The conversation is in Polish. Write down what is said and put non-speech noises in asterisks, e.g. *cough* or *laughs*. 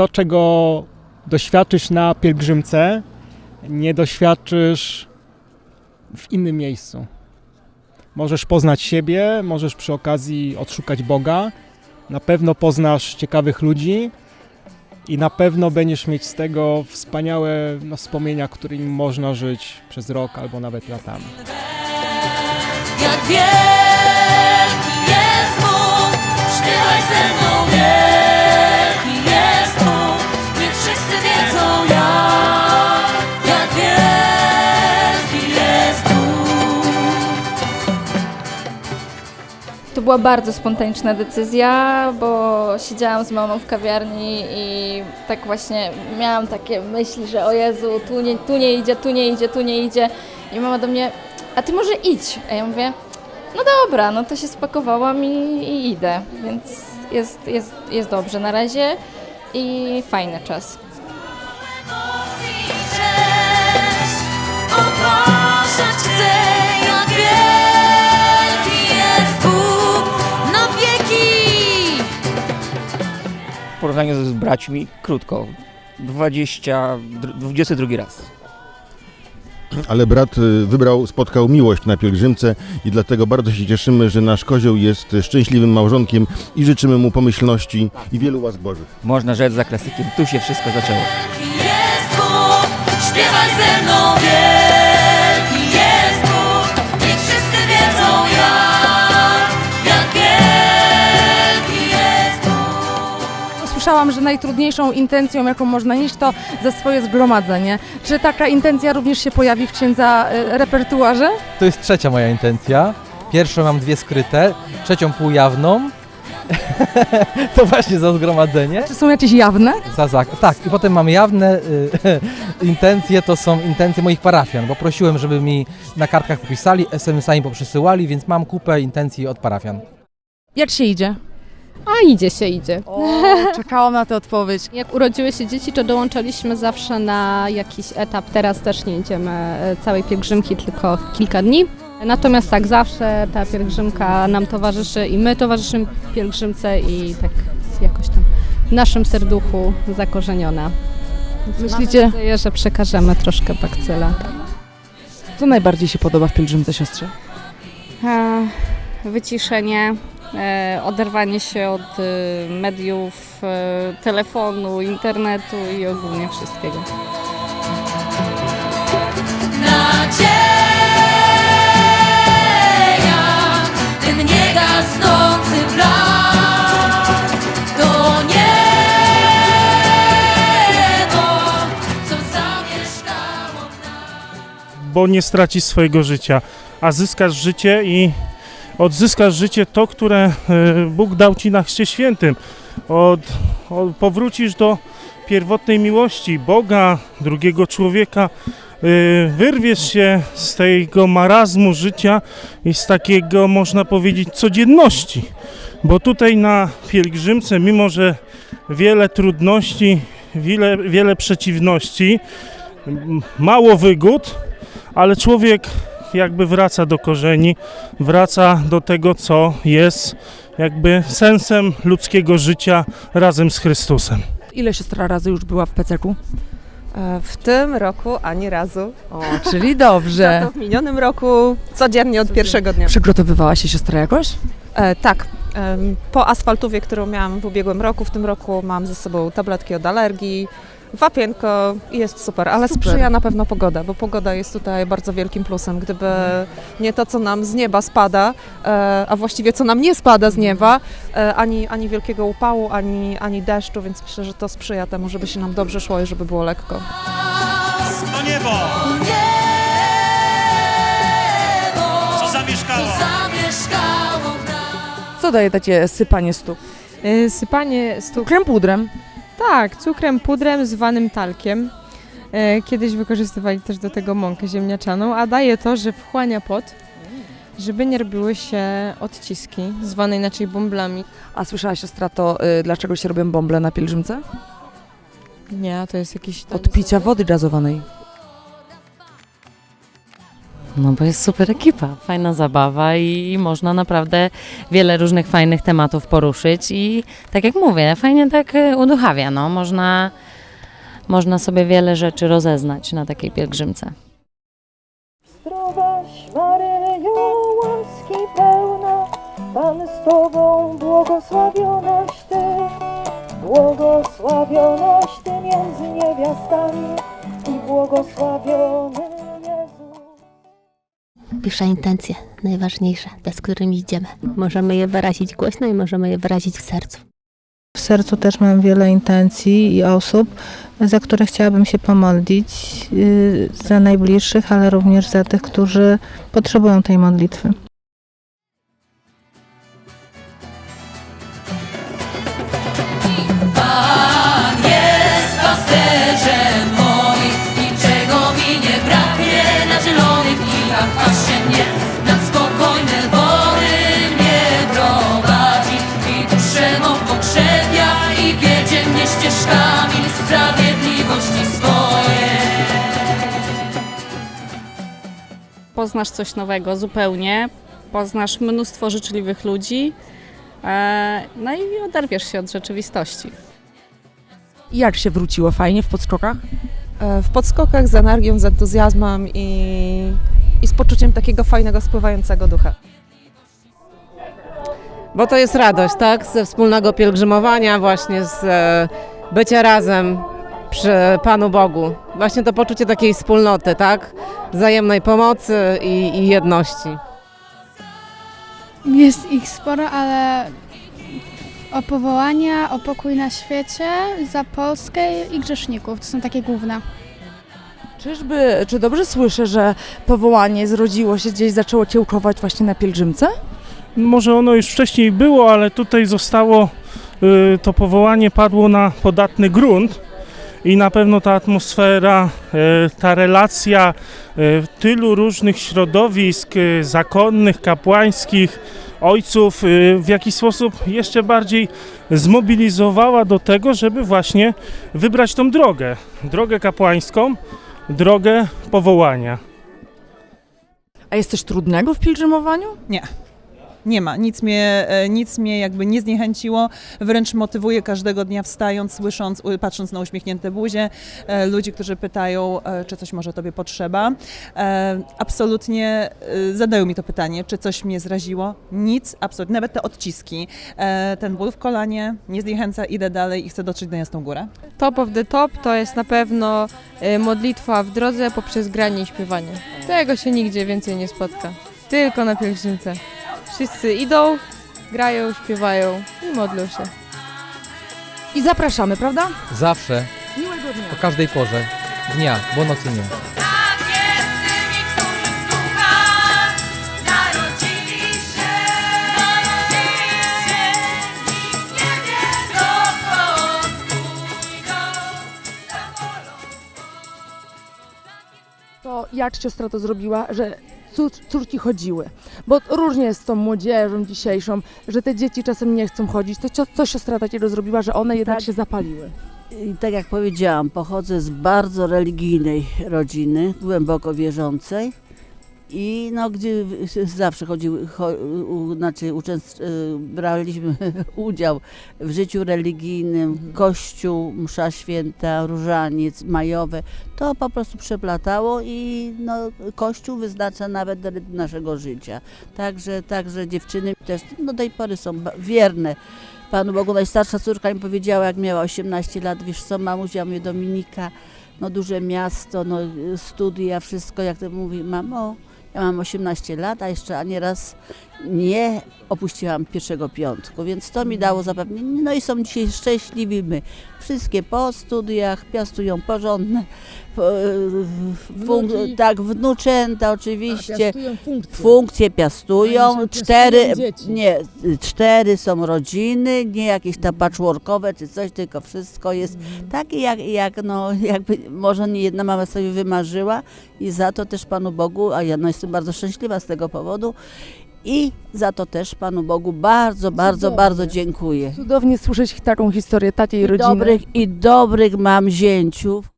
to, czego doświadczysz na pielgrzymce, nie doświadczysz w innym miejscu. Możesz poznać siebie, możesz przy okazji odszukać Boga, na pewno poznasz ciekawych ludzi i na pewno będziesz mieć z tego wspaniałe no, wspomnienia, którymi można żyć przez rok albo nawet latami. Jak wielki jest Bóg, śpiewaj ze mną, To była bardzo spontaniczna decyzja, bo siedziałam z mamą w kawiarni i tak właśnie miałam takie myśli, że o Jezu, tu nie, tu nie idzie, tu nie idzie, tu nie idzie. I mama do mnie, a ty może idź. A ja mówię, no dobra, no to się spakowałam i, i idę. Więc jest, jest, jest dobrze na razie i fajny czas. Ogłaszać chcę, porównaniu z braćmi, krótko. 20, dr- 22 raz. Ale brat y, wybrał, spotkał miłość na pielgrzymce i dlatego bardzo się cieszymy, że nasz kozioł jest szczęśliwym małżonkiem i życzymy mu pomyślności i wielu łask Bożych. Można rzec za klasykiem, tu się wszystko zaczęło. Jest Bóg, śpiewaj ze mną, Słyszałam, że najtrudniejszą intencją, jaką można nieść, to za swoje zgromadzenie. Czy taka intencja również się pojawi w księdza e, repertuarze? To jest trzecia moja intencja. Pierwszą mam dwie skryte, trzecią półjawną. *laughs* to właśnie za zgromadzenie. Czy są jakieś jawne? Za, za, tak, i potem mam jawne y, *laughs* intencje, to są intencje moich parafian, bo prosiłem, żeby mi na kartkach popisali, SMS-ami poprzesyłali, więc mam kupę intencji od parafian. Jak się idzie? A idzie się, idzie. O, czekałam na tę odpowiedź. Jak urodziły się dzieci, to dołączaliśmy zawsze na jakiś etap. Teraz też nie idziemy e, całej pielgrzymki, tylko kilka dni. Natomiast tak, zawsze ta pielgrzymka nam towarzyszy i my towarzyszymy pielgrzymce i tak jest jakoś tam w naszym serduchu zakorzeniona. Więc Myślicie- Mam nadzieję, że przekażemy troszkę bakcyla. Co najbardziej się podoba w pielgrzymce siostrze? E, Wyciszenie, oderwanie się od e, mediów, e, telefonu, internetu i ogólnie wszystkiego. Nadzieja, tym nie gasnący blask, to niebo, co zamieszkało w nas. bo nie stracisz swojego życia, a zyskasz życie i odzyskasz życie to, które e, Bóg dał ci na chrzcie świętym. Od, od, powrócisz do pierwotnej miłości Boga, drugiego człowieka. e, Wyrwiesz się z tego marazmu życia i z takiego, można powiedzieć, codzienności. Bo tutaj na pielgrzymce, mimo że wiele trudności, wiele, wiele przeciwności, mało wygód, ale człowiek jakby wraca do korzeni, wraca do tego, co jest jakby sensem ludzkiego życia razem z Chrystusem. Ile siostra razy już była w peceku? E, W tym roku ani razu. O, czyli *laughs* Za dobrze. to w minionym roku codziennie od pierwszego dnia. Przygotowywała się siostra jakoś? E, tak. em, Po asfaltówie, którą miałam w ubiegłym roku, w tym roku mam ze sobą tabletki od alergii, wapienko i jest super, ale Super. sprzyja na pewno pogoda, bo pogoda jest tutaj bardzo wielkim plusem. Gdyby nie to, co nam z nieba spada, e, a właściwie co nam nie spada z nieba, e, ani, ani wielkiego upału, ani, ani deszczu, więc myślę, że to sprzyja temu, żeby się nam dobrze szło i żeby było lekko. To niebo, Niebo, co zamieszkało. co zamieszkało w nas. Co daje takie sypanie stóp? Y, Sypanie stóp. Cukrem pudrem. Tak, cukrem, pudrem, zwanym talkiem. E, Kiedyś wykorzystywali też do tego mąkę ziemniaczaną, a daje to, że wchłania pot, żeby nie robiły się odciski, zwane inaczej bąblami. A słyszała siostra to, y, dlaczego się robią bąble na pielgrzymce? Nie, to jest jakiś... Od picia wody gazowanej. No bo jest super ekipa, fajna zabawa i można naprawdę wiele różnych fajnych tematów poruszyć i tak jak mówię, fajnie tak e, uduchawia, no można, można sobie wiele rzeczy rozeznać na takiej pielgrzymce. Zdrowaś Maryjo, łaski pełna, Pan z Tobą, błogosławionaś Ty, błogosławionaś Ty między niewiastami i błogosławiony. Pierwsza intencja, najważniejsza, bez którymi idziemy. Możemy je wyrazić głośno i możemy je wyrazić w sercu. W sercu też mam wiele intencji i osób, za które chciałabym się pomodlić, yy, za najbliższych, ale również za tych, którzy potrzebują tej modlitwy. Poznasz coś nowego zupełnie, poznasz mnóstwo życzliwych ludzi, e, no i oderwiesz się od rzeczywistości. Jak się wróciło? Fajnie w podskokach? E, W podskokach z energią, z entuzjazmem i, i z poczuciem takiego fajnego, spływającego ducha. Bo to jest radość, tak? Ze wspólnego pielgrzymowania, właśnie z e, bycia razem przy Panu Bogu. Właśnie to poczucie takiej wspólnoty, tak? Wzajemnej pomocy i, i jedności. Jest ich sporo, ale o powołania, o pokój na świecie, za Polskę i grzeszników. To są takie główne. Czyżby, czy dobrze słyszę, że powołanie zrodziło się gdzieś, zaczęło kiełkować właśnie na pielgrzymce? Może ono już wcześniej było, ale tutaj zostało, y, to powołanie padło na podatny grunt i na pewno ta atmosfera, y, ta relacja y, tylu różnych środowisk y, zakonnych, kapłańskich, ojców w jakiś sposób jeszcze bardziej zmobilizowała do tego, żeby właśnie wybrać tą drogę, drogę kapłańską, drogę powołania. A jest coś trudnego w pielgrzymowaniu? Nie. Nie ma, nic mnie, e, nic mnie jakby nie zniechęciło, wręcz motywuje każdego dnia wstając, słysząc, patrząc na uśmiechnięte buzie, e, ludzi, którzy pytają, e, czy coś może Tobie potrzeba. Absolutnie zadają mi to pytanie, czy coś mnie zraziło. Nic, absolutnie, nawet te odciski, ten ból w kolanie nie zniechęca, idę dalej i chcę dotrzeć na jasną górę. Top of the top to jest na pewno modlitwa w drodze poprzez granie i śpiewanie. Tego się nigdzie więcej nie spotka. Tylko na pielgrzymce. Wszyscy idą, grają, śpiewają i modlą się. I zapraszamy, prawda? Zawsze, Miłego dnia. o każdej porze dnia, bo nocy nie. Tak jest z tymi, którzy z ducha narodzili się. Narodzili się. Nikt nie wie, dokąd pójdą. Za wolą. To jak siostra to zrobiła, że cór- córki chodziły? Bo różnie jest z tą młodzieżą dzisiejszą, że te dzieci czasem nie chcą chodzić. To co, co siostra takiego zrobiła, że one jednak Tak. się zapaliły? I tak jak powiedziałam, pochodzę z bardzo religijnej rodziny, głęboko wierzącej. I no, gdzie zawsze chodziły, cho, u, znaczy uczęst, y, braliśmy *laughs* udział w życiu religijnym, kościół, msza święta, różaniec, majowe, to po prostu przeplatało i no, kościół wyznacza nawet rytm naszego życia. Także, także dziewczyny też do tej pory są wierne Panu Bogu. Najstarsza córka mi powiedziała, jak miała 18 lat, wiesz co, mamuś, ja mówię, Dominika, no duże miasto, no studia, wszystko, jak to mówi, mamo, ja mam 18 lat, a jeszcze ani raz nie opuściłam pierwszego piątku, więc to mi dało zapewnienie. No i są dzisiaj szczęśliwi my. Wszystkie po studiach, piastują porządne, fun- tak, wnuczęta oczywiście. Funkcje. Piastują, cztery, nie, cztery są rodziny, nie jakieś tam patchworkowe czy coś, tylko wszystko jest takie, jak, jak no, jakby może nie jedna mama sobie wymarzyła i za to też Panu Bogu, a ja no, jestem bardzo szczęśliwa z tego powodu i za to też Panu Bogu bardzo, bardzo, Cudownie. bardzo dziękuję. Cudownie słyszeć taką historię takiej I rodziny. dobrych, I dobrych mam zięciów.